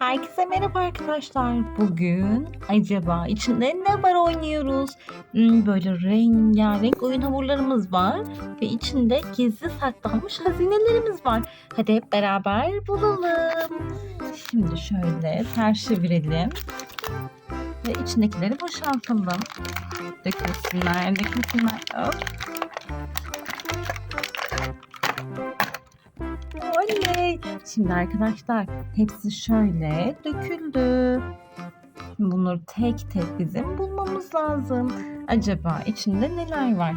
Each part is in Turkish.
Herkese merhaba arkadaşlar. Bugün acaba içinde ne var oynuyoruz? Hmm, böyle rengarenk oyun hamurlarımız var ve içinde gizli saklanmış hazinelerimiz var. Hadi hep beraber bulalım. Şimdi şöyle ters çevirelim ve içindekileri boşaltalım. Dökülsünler, dökülsünler. Hop. Oley! Şimdi arkadaşlar hepsi şöyle döküldü. Şimdi bunları tek tek bizim bulmamız lazım. Acaba içinde neler var?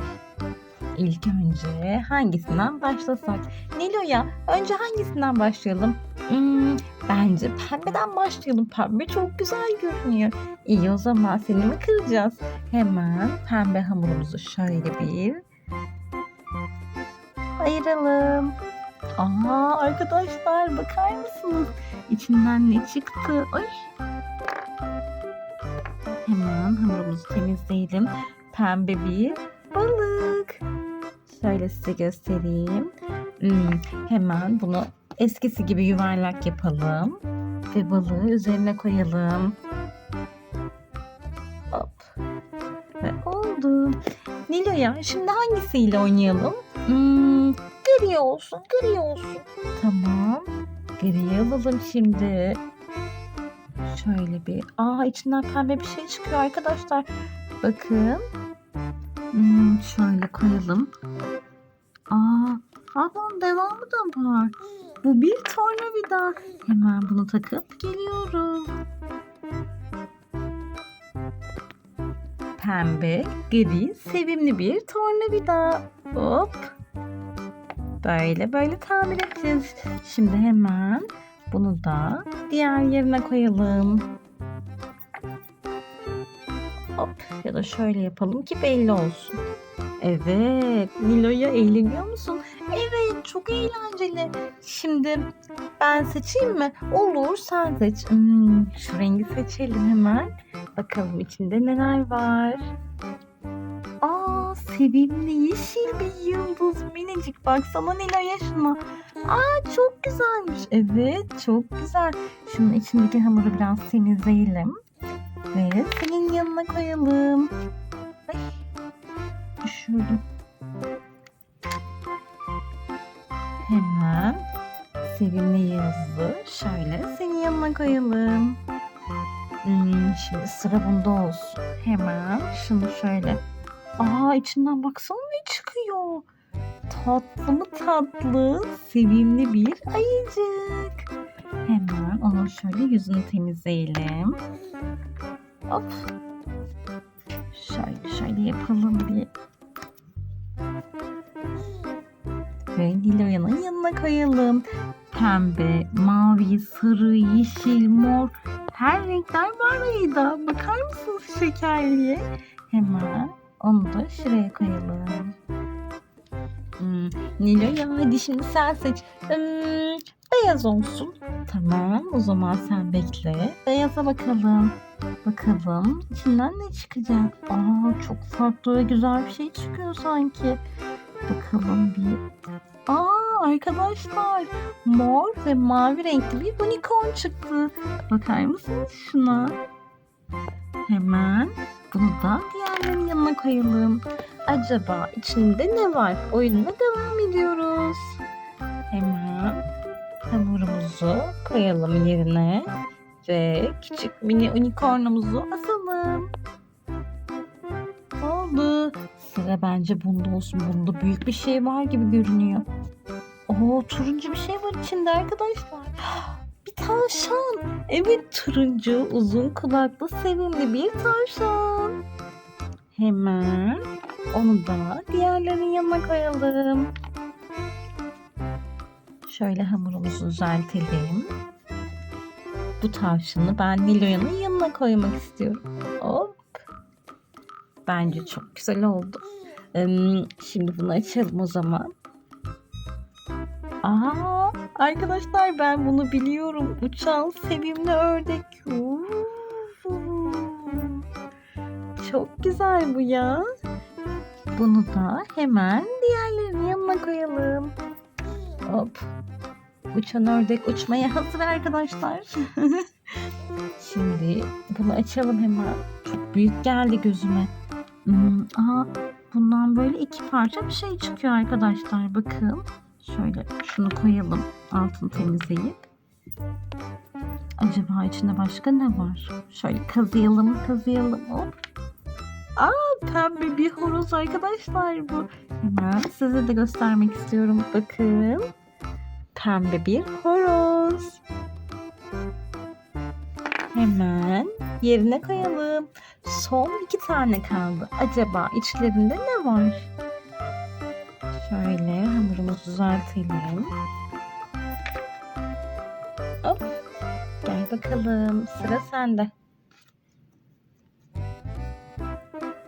İlk önce hangisinden başlasak? Nilo'ya önce hangisinden başlayalım? Hmm, bence pembeden başlayalım. Pembe çok güzel görünüyor. İyi o zaman seni mi kıracağız? Hemen pembe hamurumuzu şöyle bir ayıralım. Aa arkadaşlar bakar mısınız? İçinden ne çıktı? Ay. Hemen hamurumuzu temizleyelim. Pembe bir balık. Şöyle size göstereyim. Hmm, hemen bunu eskisi gibi yuvarlak yapalım. Ve balığı üzerine koyalım. Hop. Ve oldu. Nilo'ya şimdi hangisiyle oynayalım? Hmm, gri olsun, gri olsun. Tamam. Gri alalım şimdi. Şöyle bir. Aa içinden pembe bir şey çıkıyor arkadaşlar. Bakın. Hmm, şöyle koyalım. Aa, aa bunun devamı da var. Bu bir tornavida. Hemen bunu takıp geliyorum. Pembe, gri, sevimli bir tornavida. Hop. Böyle böyle tamir edeceğiz. Şimdi hemen bunu da diğer yerine koyalım. Hop ya da şöyle yapalım ki belli olsun. Evet, Nilo'ya eğleniyor musun? Evet, çok eğlenceli. Şimdi ben seçeyim mi? Olur, sen seç. Hmm, şu rengi seçelim hemen. Bakalım içinde neler var. Sevimli yeşil bir yıldız minicik. Baksana Nilo'ya şuna. Aa, çok güzelmiş. Evet, çok güzel. Şunun içindeki hamuru biraz temizleyelim. Ve senin yanına koyalım. Ay, düşürdüm. Hemen sevimli yıldızı şöyle senin yanına koyalım. Hmm, şimdi sıra bunda olsun. Hemen şunu şöyle. Aa içinden baksana ne çıkıyor. Tatlı mı tatlı, sevimli bir ayıcık. Hemen onun şöyle yüzünü temizleyelim. Hop. Şöyle şöyle yapalım bir. Ve Nilo'yanın yanına koyalım. Pembe, mavi, sarı, yeşil, mor her renkler var ayıda. Bakar mısınız şekerliğe? Hemen onu da şuraya koyalım. Hmm, Nilo'ya hadi şimdi sen seç. Hmm, beyaz olsun. Tamam o zaman sen bekle. Beyaza bakalım. Bakalım içinden ne çıkacak? Aa çok farklı ve güzel bir şey çıkıyor sanki. Bakalım bir. Aa arkadaşlar mor ve mavi renkli bir unicorn çıktı. Bakar mısınız şuna? Hemen bunu da diğerlerinin yanına koyalım. Acaba içinde ne var? Oyununa devam ediyoruz. Hemen hamurumuzu koyalım yerine ve küçük mini unicornumuzu asalım. Oldu. Sıra bence bunda olsun. Bunda büyük bir şey var gibi görünüyor. Oo turuncu bir şey var içinde arkadaşlar. Tavşan. Evet turuncu uzun kulaklı sevimli bir tavşan. Hemen onu da diğerlerinin yanına koyalım. Şöyle hamurumuzu düzeltelim. Bu tavşanı ben Nilo'yanın yanına koymak istiyorum. Hop. Bence çok güzel oldu. Şimdi bunu açalım o zaman. Aa, arkadaşlar ben bunu biliyorum. Uçan sevimli ördek. Çok güzel bu ya. Bunu da hemen diğerlerinin yanına koyalım. Hop. Uçan ördek uçmaya hazır arkadaşlar. Şimdi bunu açalım hemen. Çok büyük geldi gözüme. Hmm, aha, bundan böyle iki parça bir şey çıkıyor arkadaşlar. Bakın. Şöyle şunu koyalım altını temizleyip. Acaba içinde başka ne var? Şöyle kazıyalım kazıyalım hop. Aa pembe bir horoz arkadaşlar bu. Hemen size de göstermek istiyorum. Bakın. Pembe bir horoz. Hemen yerine koyalım. Son iki tane kaldı. Acaba içlerinde ne var? Şöyle hamurumuzu düzeltelim. Hop. Gel bakalım. Sıra sende.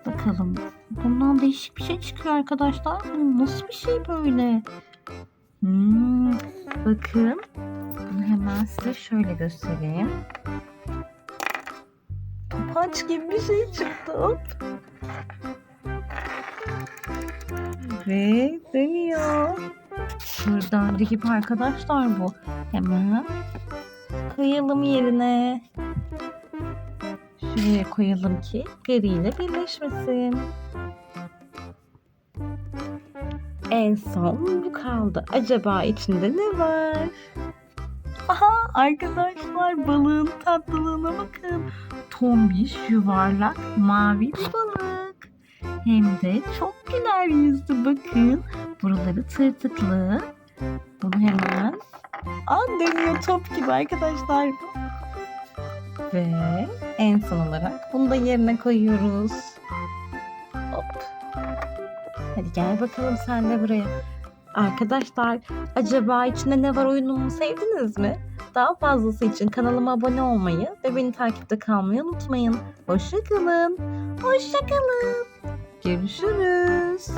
Bakalım. Bundan değişik bir şey çıkıyor arkadaşlar. Nasıl bir şey böyle? Hmm, bakın. Bunu hemen size şöyle göstereyim. Topaç gibi bir şey çıktı. Hop. Ve dönüyor. Şuradan gibi arkadaşlar bu. Hemen koyalım yerine. Şuraya koyalım ki griyle birleşmesin. En son bu kaldı. Acaba içinde ne var? Aha arkadaşlar balığın tatlılığına bakın. Tombiş, yuvarlak, mavi bir balık. Hem de çok güler yüzlü bakın. Buraları tırtıklı. Bunu hemen Aa, dönüyor top gibi arkadaşlar. Ve en son olarak bunu da yerine koyuyoruz. Hop. Hadi gel bakalım sen de buraya. Arkadaşlar acaba içinde ne var oyunumu sevdiniz mi? Daha fazlası için kanalıma abone olmayı ve beni takipte kalmayı unutmayın. Hoşçakalın. Hoşçakalın. Görüşürüz.